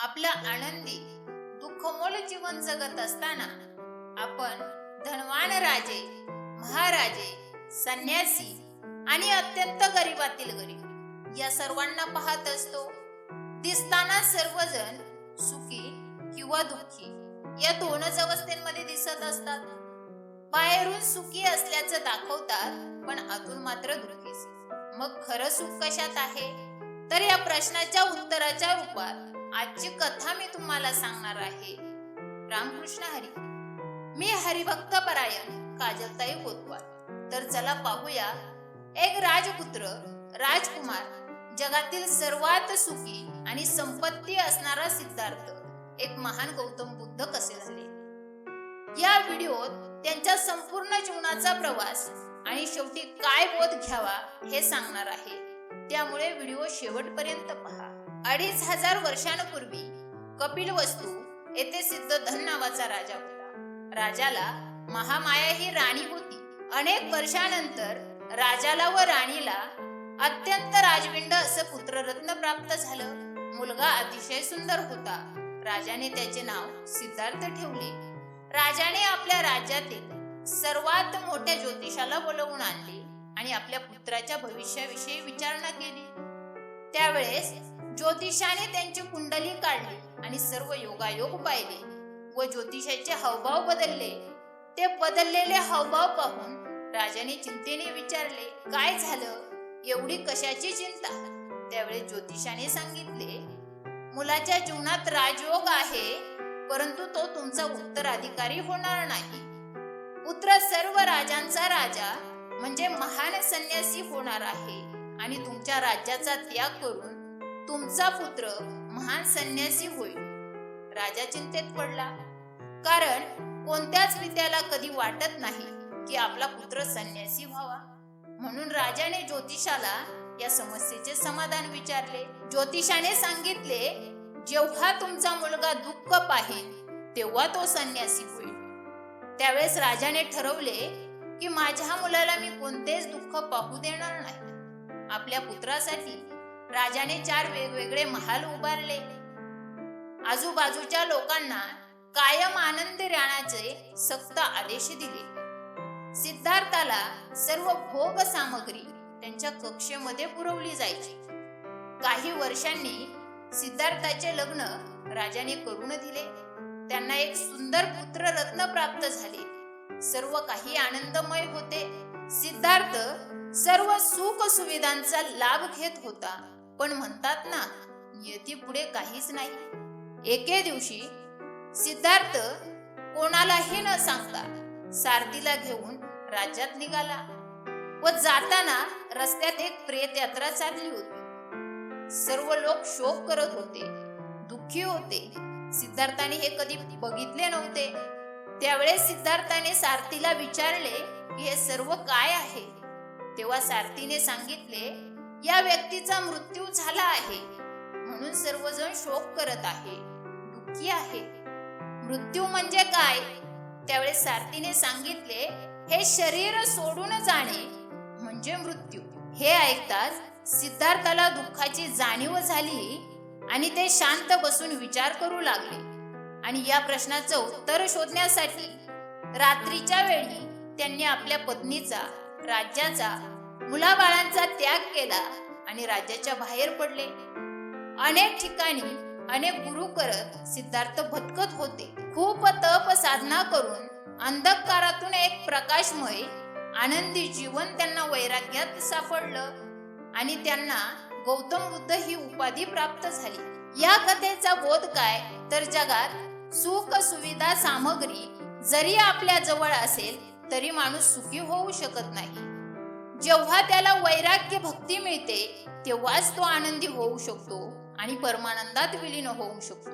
आपलं आनंदी दुःखमोल जीवन जगत असताना आपण धनवान राजे महाराजे संन्यासी आणि अत्यंत गरीबातील गरीब या सर्वांना पाहत असतो. दिसताना सर्वजण सुखी किंवा दुःखी या दोनच अवस्थेमध्ये दिसत असतात. बाहेरून सुखी असल्याचं दाखवतात पण आतून मात्र दुःखीच मग खरं सुख कशात आहे? तर या प्रश्नाच्या उत्तराच्या रूपात आजची कथा मी तुम्हाला सांगणार आहे. रामकृष्ण हरी. मी हरिभक्त परायण काजलताई कोतवाल तर चला पाहूया एक राजपुत्र राजकुमार जगातील सर्वात सुखी आणि संपत्ती असणारा सिद्धार्थ एक महान गौतम बुद्ध कसे झाले? या व्हिडिओत त्यांच्या संपूर्ण जीवनाचा प्रवास आणि शेवटी काय बोध घ्यावा हे सांगणार आहे. त्यामुळे व्हिडिओ शेवटपर्यंत पहा. अडीच हजार वर्षांपूर्वी कपिल वस्तू येथे सिद्धधन नावाचा राजा होता. राजाला महामाया ही राणी होती. अनेक वर्षानंतर राजाला व राणीला अत्यंत राजविंड असं पुत्ररत्न प्राप्त झालं. मुलगा अतिशय सुंदर होता. राजाने त्याचे नाव सिद्धार्थ ठेवले. राजाने आपल्या राज्यातील सर्वात मोठ्या ज्योतिषाला बोलवून आणले आणि आपल्या पुत्राच्या भविष्याविषयी विचारणा केली. त्यावेळेस ज्योतिषाने त्यांची कुंडली काढली आणि सर्व योगायोग पाहिले. व ज्योतिषाचे हावभाव बदलले. ते बदललेले हावभाव पाहून राजाने चिंतेने विचारले काय झालं? एवढी कशाची चिंता? त्यावेळी ज्योतिषाने सांगितले मुलाच्या जीवनात राजयोग आहे परंतु तो तुमचा उत्तराधिकारी होणार नाही. पुत्र सर्व राजांचा राजा म्हणजे महान संन्यासी होणार आहे आणि तुमच्या राज्याचा त्याग करून तुमचा पुत्र महान संन्यासी होईल. राजा चिंतेत पडला. कारण कोणत्याच पित्याला कधी वाटत नाही की आपला पुत्र संन्यासी व्हावा. म्हणून राजाने ज्योतिषाला या समस्येचे समाधान विचारले. ज्योतिषाने सांगितले जेव्हा तुमचा मुलगा दुःख पाहिल तेव्हा तो संन्यासी होईल. त्यावेळेस राजाने ठरवले की माझ्या मुलाला मी कोणतेच दुःख पाहू देणार नाही. आपल्या पुत्रासाठी राजाने चार वेगवेगळे महाल उभारले. आजूबाजूच्या लोकांना कायम आनंदी राहण्याचे सक्त आदेश दिले. सिद्धार्थाला सर्व भोग सामग्री त्यांच्या कक्षेमध्ये पुरवली जायची. काही वर्षांनी सिद्धार्थाचे लग्न राजाने करून दिले. त्यांना एक सुंदर पुत्र रत्न प्राप्त झाले. सर्व काही आनंदमय होते. सिद्धार्थ सर्व सुख सुविधांचा लाभ घेत होता. पण म्हणतात ना नियती पुढे काहीच नाही. एके दिवशी सिद्धार्थ कोणालाही न सांगता सारथीला घेऊन राज्यात निघाला व जाताना रस्त्यात एक प्रेत यात्रा चालली होती. सर्व लोक शोक करत होते दुःखी होते. सिद्धार्थाने हे कधी बघितले नव्हते. त्यावेळेस सिद्धार्थाने सारथीला विचारले की हे सर्व काय आहे? तेव्हा सारथीने सांगितले या व्यक्तीचा मृत्यू झाला आहे. म्हणून सर्वजण शोक करत आहे. दुःखी आहे. मृत्यू म्हणजे काय? त्यावेळेस सारथीने सांगितले हे शरीर सोडून जाणे म्हणजे मृत्यू. हे ऐकताच सिद्धार्थाला दुःखाची जाणीव झाली आणि ते शांत बसून विचार करू लागले. आणि या प्रश्नाचं उत्तर शोधण्यासाठी रात्रीच्या वेळी त्यांनी आपल्या पत्नीचा राज्याचा मुलाबाळांचा त्याग केला आणि राज्याच्या बाहेर पडले. अनेक ठिकाणी अनेक गुरु करत सिद्धार्थ भटकत होते. खूप तप साधना करून अंधकारातून एक प्रकाशमय आनंदी जीवन त्यांना वैराग्यात सापडलं आणि त्यांना गौतम बुद्ध ही उपाधी प्राप्त झाली. या कथेचा बोध काय? तर जगात सुख सुविधा सामग्री जरी आपल्या जवळ असेल तरी माणूस सुखी होऊ शकत नाही. जेव्हा त्याला वैराग्य भक्ती मिळते तेव्हाच तो आनंदी होऊ शकतो आणि परमानंदात विलीन होऊ शकतो.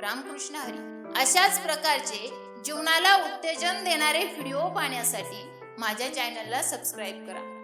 रामकृष्ण हरी अशाच प्रकारचे जीवनाला उत्तेजन देणारे व्हिडिओ पाहण्यासाठी माझ्या चॅनलला सबस्क्राईब करा.